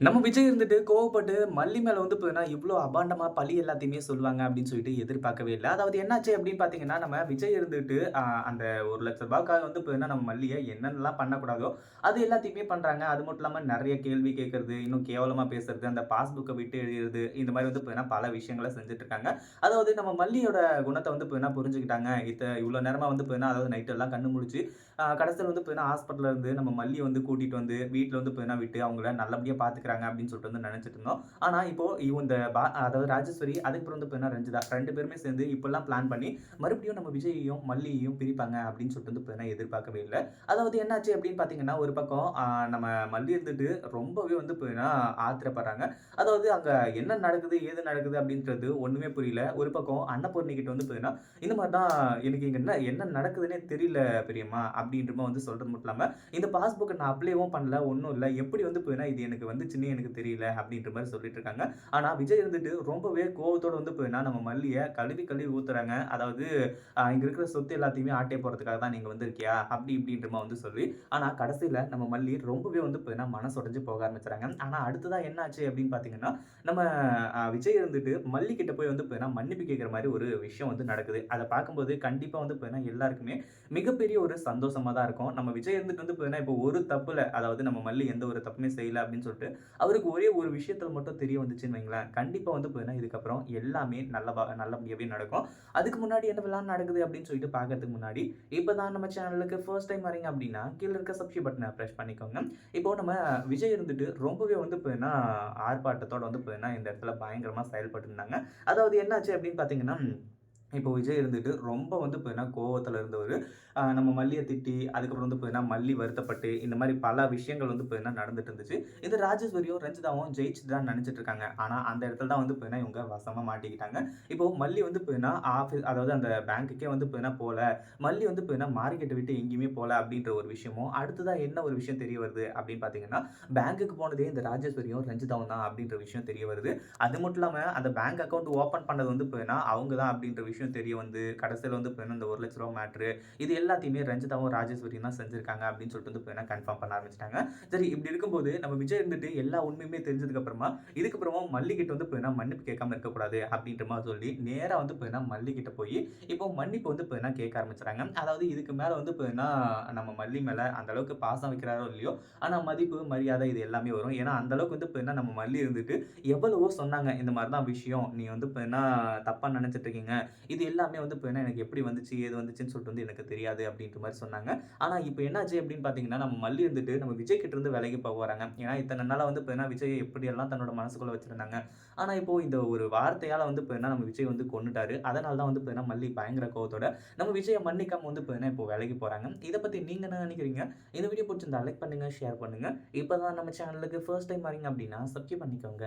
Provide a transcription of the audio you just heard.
நம்ம விஜய் இருந்துட்டு கோவப்பட்டு மல்லி மேல வந்து பார்த்தீங்கன்னா, இவ்வளோ அபாண்டமா பழி எல்லாத்தையுமே சொல்லுவாங்க அப்படின்னு சொல்லிட்டு எதிர்பார்க்கவே இல்லை அதாவது என்னாச்சு அப்படின்னு பார்த்தீங்கன்னா, நம்ம விஜய் இருந்துட்டு அந்த ஒரு லட்ச ரூபாய்க்காக வந்து பார்த்தீங்கன்னா, நம்ம மல்லியை என்னென்னலாம் பண்ணக்கூடாதோ, அது எல்லாத்தையுமே பண்றாங்க. அது மட்டும் இல்லாம நிறைய கேள்வி கேட்கறது, இன்னும் கேவலமா பேசுறது, அந்த பாஸ்புக்கை விட்டு எழுதுறது இந்த மாதிரி வந்து பார்த்தீங்கன்னா, பல விஷயங்களை செஞ்சுட்டு இருக்காங்க. அதாவது நம்ம மல்லியோட குணத்தை வந்து பார்த்தீங்கன்னா புரிஞ்சுக்கிட்டாங்க. இத்த இவ்வளோ நேரமா வந்து பார்த்தீங்கன்னா, அதாவது நைட் எல்லாம் கண்ணு முடிச்சு கடைசியில் வந்து பார்த்தீங்கன்னா, ஹாஸ்பிட்டல்ல இருந்து நம்ம மல்லியை வந்து கூட்டிட்டு வந்து, வீட்டில் வந்து பார்த்தீங்கன்னா விட்டு, அவங்கள நல்லபடியா இருக்கிறாங்க அப்படின்னு சொல்லிட்டு வந்து நினச்சிட்டு இருந்தோம். ஆனால் இப்போ இந்த பா அதாவது ராஜேஸ்வரி, அதுக்கப்புறம் வந்து பார்த்தீங்கன்னா ரஞ்சிதா ரெண்டு பேருமே சேர்ந்து இப்படிலாம் பிளான் பண்ணி, மறுபடியும் நம்ம விஜயையும் மல்லியையும் பிரிப்பாங்க அப்படின்னு சொல்லிட்டு வந்து பார்த்தீங்கன்னா எதிர்பார்க்கவே இல்லை அதாவது என்னாச்சு அப்படின்னு பார்த்தீங்கன்னா, ஒரு பக்கம் நம்ம மல்லி இருந்துட்டு ரொம்பவே வந்து பார்த்தீங்கன்னா ஆத்திரப்படுறாங்க. அதாவது அங்கே என்ன நடக்குது, ஏது நடக்குது அப்படின்றது ஒன்றுமே புரியல. ஒரு பக்கம் அன்னபூர்ணி கிட்ட வந்து பார்த்தீங்கன்னா, இந்த மாதிரி தான் எனக்கு இங்கே என்ன என்ன நடக்குதுன்னே தெரியல பெரியம்மா அப்படின்றமா வந்து சொல்கிறது மட்டும் இல்லாமல் இந்த பாஸ்புக்கை நான் அப்ளைவும் பண்ணல, ஒன்றும் இல்லை எப்படி வந்து பார்த்தீங்கன்னா இது எனக்கு வந்துச்சுன்னே எனக்கு தெரியல அப்படின்ற மாதிரி சொல்லிட்டு இருக்காங்க. ஆனா விஜய் இருந்துட்டு ரொம்பவே கோவத்தோட வந்து பார்த்தீங்கன்னா, நம்ம மல்லிய கழுவி கழுவி ஊத்துறாங்க. அதாவது இங்கே இங்க இருக்கிற சொத்து எல்லாத்தையுமே ஆட்டே போகிறதுக்காக தான் நீங்க வந்திருக்கியா? அப்படி இப்படின்ற மாதிரி வந்து சொல்லி, ஆனா கடைசியில் நம்ம மல்லி ரொம்பவே வந்து பார்த்தீங்கன்னா மனசு உடைஞ்சு போக ஆரம்பிச்சுறாங்க. ஆனா அடுத்ததாக என்ன ஆச்சு அப்படின்னு பார்த்தீங்கன்னா, நம்ம விஜய் இருந்துட்டு மல்லி கிட்ட போய் வந்து பார்த்தீங்கன்னா, மன்னிப்பு கேட்கிற மாதிரி ஒரு விஷயம் வந்து நடக்குது. அதை பார்க்கும்போது கண்டிப்பா வந்து பார்த்தீங்கன்னா, எல்லாருக்குமே மிகப்பெரிய ஒரு சந்தோஷமா தான் இருக்கும். நம்ம விஜய் இருந்துட்டு வந்து பார்த்தீங்கன்னா, இப்போ ஒரு தப்புல அதாவது நம்ம மல்லி எந்த ஒரு தப்புமே செய்யல அப்படின்னு சொல்லிட்டு, அவருக்கு ஒரே ஒரு விஷயத்தில் மட்டும் தெரிய வந்துச்சுன்னு வைங்களேன், கண்டிப்பாக வந்து பார்த்தீங்கன்னா, இதுக்கப்புறம் எல்லாமே நல்லபா நல்லபடியாகவே நடக்கும். அதுக்கு முன்னாடி என்னவெல்லாம் நடக்குது அப்படின்னு சொல்லிட்டு பார்க்கறதுக்கு முன்னாடி, இப்போ தான் நம்ம சேனலுக்கு ஃபர்ஸ்ட் டைம் வரீங்க அப்படின்னா, கீழே இருக்க சப்ஸ்கிரைப் பட்டனை ப்ரெஸ் பண்ணிக்கோங்க. இப்போ நம்ம விஜய் இருந்துட்டு ரொம்பவே வந்து பார்த்தீங்கன்னா, ஆர்ப்பாட்டத்தோட வந்து பார்த்தீங்கன்னா, இந்த இடத்துல பயங்கரமாக செயல்பட்டு இருந்தாங்க. அதாவது என்னாச்சு அப்படின்னு பார்த்தீங்கன்னா, இப்போ விஜய் இருந்துட்டு ரொம்ப வந்து பார்த்தீங்கன்னா, கோவத்தில் இருந்தவர் நம்ம மல்லியை திட்டி, அதுக்கப்புறம் வந்து பார்த்தீங்கன்னா, மல்லி வருத்தப்பட்டு, இந்த மாதிரி பல விஷயங்கள் வந்து பார்த்தீங்கன்னா நடந்துட்டு இருந்துச்சு. இது ராஜேஸ்வரியும், ரஞ்சிதாவும் ஜெயிச்சுட்டு தான் நினச்சிட்டு இருக்காங்க. ஆனால் அந்த இடத்துல தான் வந்து பார்த்தீங்கன்னா, இவங்க வசமாக மாட்டிக்கிட்டாங்க. இப்போ மல்லி வந்து பார்த்தீங்கன்னா, ஆஃபீஸ் அதாவது அந்த பேங்க்குக்கே வந்து பார்த்தீங்கன்னா போகல மல்லி வந்து பார்த்தீங்கன்னா, மார்க்கெட்டை விட்டு எங்கேயுமே போகல அப்படின்ற ஒரு விஷயமும், அடுத்ததாக என்ன ஒரு விஷயம் தெரிய வருது அப்படின்னு பார்த்தீங்கன்னா, பேங்க்குக்கு போனதே இந்த ராஜேஸ்வரியும், ரஞ்சிதாவும் தான் அப்படின்ற விஷயம் தெரிய வருது. அது மட்டும் இல்லாமல் அந்த பேங்க் அக்கௌண்ட் ஓப்பன் பண்ணது வந்து பார்த்தீங்கன்னா, அவங்க தான் அப்படின்ற விஷயம் தெரிய வந்து, கடைசியில் வந்து பார்த்தீங்கன்னா, இந்த ஒரு லட்ச ரூபா மேட்ரு இது எல்லாத்தையுமே ரஞ்சிதாவும், ராஜேஸ்வரியும் தான் செஞ்சிருக்காங்க அப்படின்னு சொல்லிட்டு வந்து பார்த்தீங்கன்னா, கன்ஃபார்ம் பண்ண ஆரம்பிச்சிட்டாங்க சரி இப்படி இருக்கும்போது, நம்ம விஜய் இருந்துட்டு எல்லா உண்மையுமே தெரிஞ்சதுக்கப்புறமா இதுக்கப்புறமா மல்லிகிட்ட வந்து பார்த்தீங்கன்னா, மன்னிப்பு கேட்காம இருக்கக்கூடாது அப்படின்ற மாதிரி சொல்லி, நேராக வந்து பார்த்தீங்கன்னா, மல்லிகிட்ட போய் இப்போ மன்னிப்பு வந்து பார்த்தீங்கன்னா கேட்க ஆரம்பிச்சிட்டாங்க அதாவது இதுக்கு மேலே வந்து பார்த்தீங்கன்னா, நம்ம மல்லி மேலே அந்த அளவுக்கு பாசம் வைக்கிறாரோ இல்லையோ, ஆனால் மதிப்பு, மரியாதை இது எல்லாமே வரும். ஏன்னா அந்த அளவுக்கு வந்து பார்த்தீங்கன்னா, நம்ம மல்லி இருந்துட்டு எவ்வளவோ சொன்னாங்க. இந்த மாதிரி தான் விஷயம். நீ வந்து பார்த்தீங்கன்னா, தப்பாக நினச்சிட்டு இருக்கீங்க. இது எல்லாமே வந்து இப்போ என்ன எனக்கு எப்படி வந்துச்சு, ஏது வந்துச்சுன்னு சொல்லிட்டு வந்து எனக்கு தெரியாது அப்படின்ற மாதிரி சொன்னாங்க. ஆனால் இப்போ என்னாச்சு அப்படின்னு பார்த்தீங்கன்னா, நம்ம மல்லி இருந்துட்டு நம்ம விஜய் கிட்ட இருந்து விலகி போக வராங்க. ஏன்னா இத்தனை நாளாக வந்து பார்த்தீங்கன்னா, விஜய் எப்படியெல்லாம் தன்னோட மனசுக்குள்ள வச்சிருந்தாங்க. ஆனால் இப்போ இந்த ஒரு வார்த்தையால் வந்து இப்போ என்ன நம்ம விஜய் வந்து கொண்டுட்டாரு அதனால தான் வந்து பார்த்தீங்கன்னா, மல்லி பயங்கர கோவத்தோட நம்ம விஜயை மன்னிக்காம வந்து பார்த்தீங்கன்னா, இப்போ விலகி போகிறாங்க இதை பற்றி நீங்கள் என்ன நினைக்கிறீங்க இந்த வீடியோ பிடிச்சிருந்தா லைக் பண்ணுங்க, ஷேர் பண்ணுங்கள் இப்போ தான் நம்ம சேனலுக்கு ஃபர்ஸ்ட் டைம் வரீங்க அப்படின்னா, சப்ஸ்கிரைப் பண்ணிக்கோங்க.